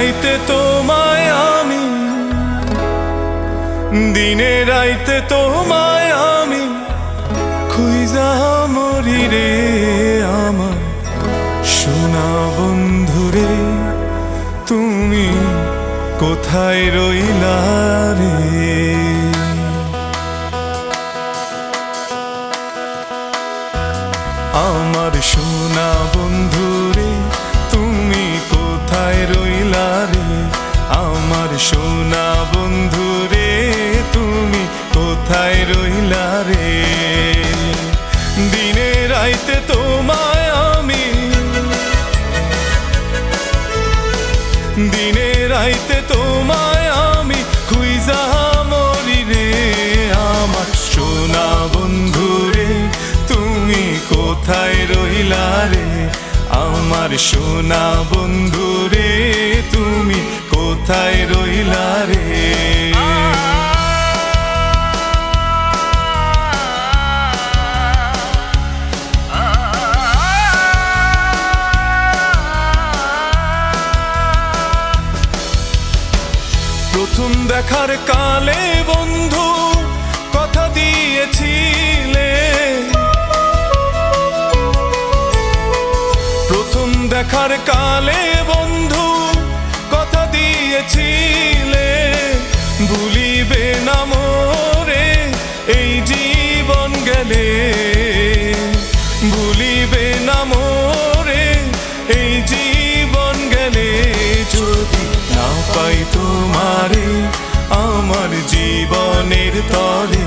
রাইতে তোমায় আমি, দিনে রাইতে তোমায় আমি, খুইজা মরি রে আমার। সোনা বন্ধুরে তুমি কোথায় রইলা রে? রে আমার সোনা বন্ধু রে তুমি কোথায় রইলা রে? প্রথম দেখার কালে বন্ধু দেখার কালে বন্ধু, কথা দিয়েছিলে। ভুলিবে না মোরে, এই জীবন গেলে। ভুলিবে না মোরে, এই জীবন গেলে। যদি না পাই তোমারে, আমার জীবনের তরে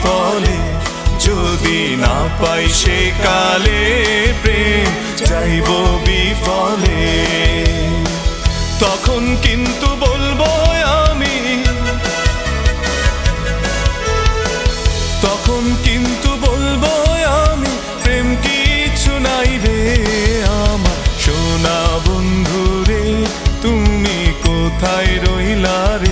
ফলে যদি না পাই সে কালে প্রেম যাইব বিফলে। তখন কিন্তু বলব আমি, তখন কিন্তু বলব আমি, প্রেম কিছু নাই রে আমার। সোনা বন্ধু রে, তুমি কোথায় রইলা রে?